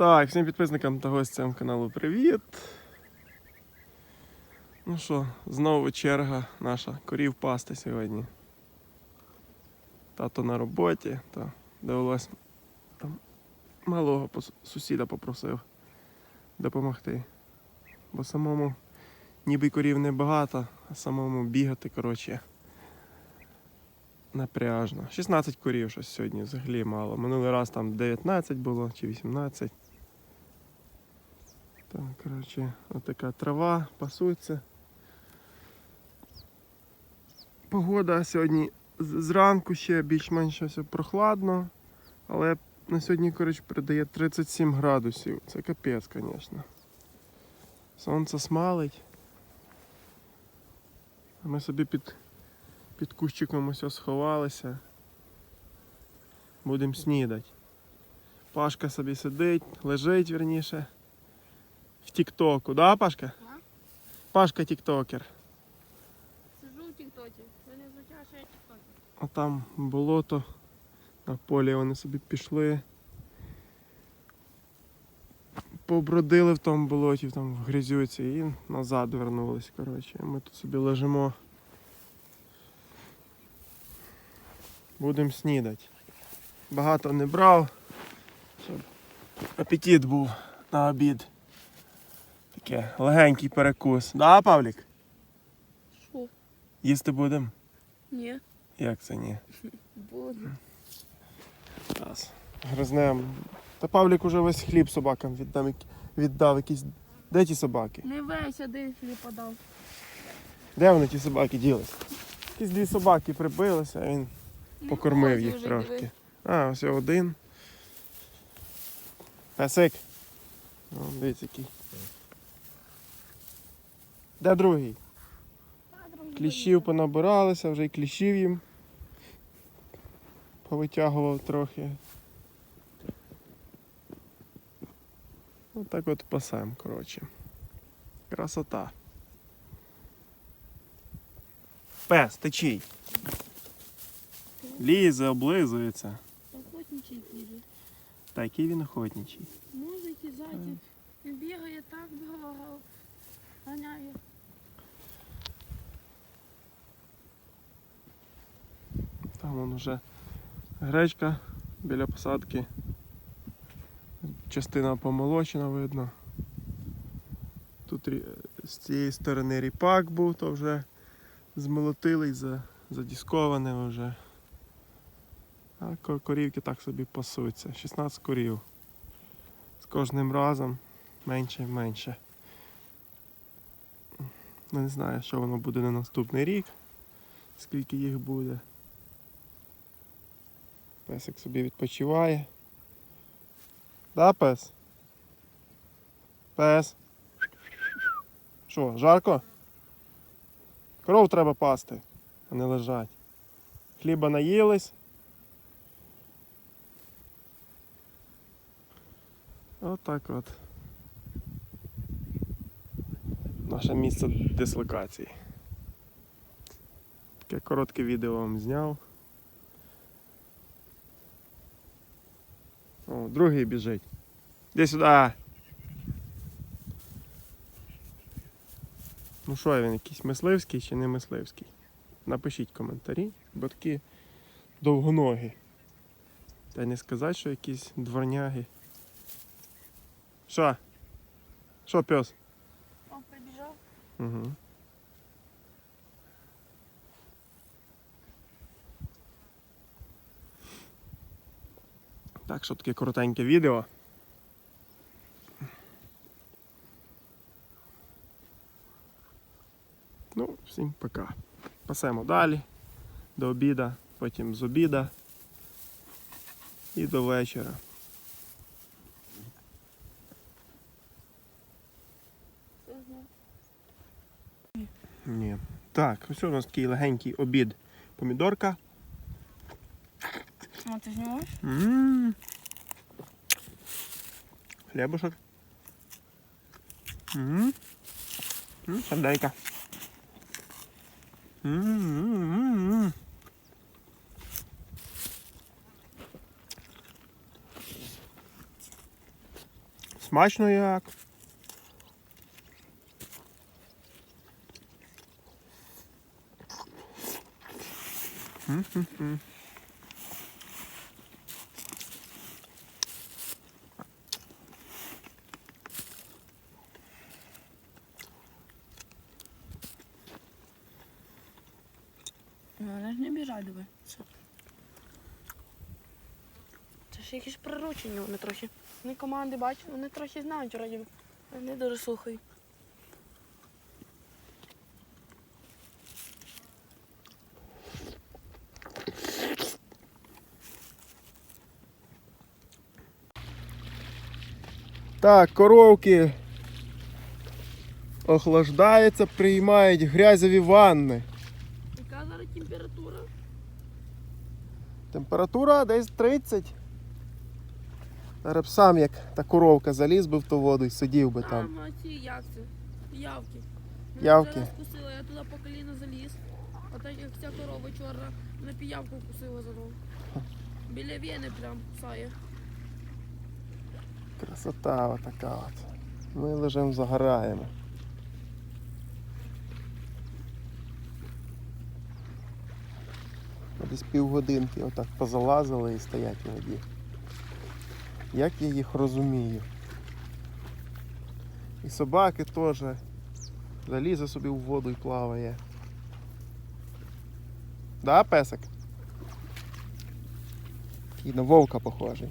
Так, всім підписникам та гостям каналу привіт. Ну що, знову черга наша корів пасти сьогодні. Тато на роботі, та довелось там малого сусіда попросив допомогти. Бо самому ніби корів небагато, а самому бігати, коротше, напряжно. 16 корів щось сьогодні взагалі мало. Минулий раз там 19 було чи 18. Так, коротше, отака трава, пасуться. Погода сьогодні зранку ще більш-менш прохладно, але на сьогодні, коротше, передає 37 градусів. Це капець, звісно. Сонце смалить. Ми собі під, під кущиком ось сховалися. Будемо снідати. Пашка собі сидить, лежить вірніше. В Тіктоку, да, Пашка? А? Пашка тіктокер. Сижу в тіктоці. Ви не звучать, що я тіктокі. А там болото на полі вони собі пішли. Побродили в тому болоті, там в грязюці і назад вернулись. Коротше. Ми тут собі лежимо. Будемо снідати. Багато не брав, щоб апетит був на обід. Таке легенький перекус. Да, Павлік? Що? Їсти будемо? Ні. Як це ні? Раз. Гризнем. Та Павлік уже весь хліб собакам віддав, віддав якісь. Де ті собаки? Не весь один хліб подав. Де вони ті собаки ділись? Якісь дві собаки прибилися, а він Не покормив їх трошки. А, ось один. Песик. О, дивіться який. Де другий? Кліщів понабиралися, вже й кліщів їм. Повитягував трохи. Отак от пасем, коротше. Красота. Пес, ти чий? Лізе, облизується. Охотничий хліб. Та який він охотничий. Може і. Він бігає так довго. Ганяє. Там вон уже гречка біля посадки. Частина помолочена видно. Тут з цієї сторони ріпак був, то вже змолотилий, за- задісковане вже. А корівки так собі пасуться. 16 корів. З кожним разом менше і менше. Ну, Не знаю, що воно буде на наступний рік, скільки їх буде. Песик собі відпочиває. Да, пес? Пес. Що, жарко? Кров треба пасти, а не лежать. Хліба наїлись. Отак от. Наше місце дислокації. Таке коротке відео вам зняв. О, другий біжить. Іди сюди. Ну що він, якийсь мисливський чи не мисливський? Напишіть коментарі, бо такі довгоногі. Та не сказати, що якісь дворняги. Що? Що, пес? Він прибіжав. Угу. Так, що таке коротеньке відео. Ну, всім пока. Пасемо далі до обіда, потім з обіда і до вечора. Ні. Так, ось у нас такий легенький обід. Помідорка. А ти знімаєш? М. Хлібушок. М. М, Сердейка. М, м, м, м. Смачно як. М-м-м. Ну, Вони ж не біжать диви. Це ж якісь приручені вони трохи. Вони команди бачать, вони трохи знають вроді. Вони дуже слухають. Так, коровки охлаждаються, приймають грязеві ванни. Яка зараз температура? Температура десь 30. Зараз б сам як та коровка заліз би в ту воду і сидів би там. А ці як це? Явки. Мене Явки. вкусила, я туди по коліно заліз. А так як ця корова чорна, на піявку вкусила задовго. Біля вени прям кусає. Красота отака от. Ми лежимо загораємо. Десь півгодинки отак позалазили і стоять у воді. Як я їх розумію. І собаки теж залізе собі в воду і плаває. Да, песик? І на вовка похожий.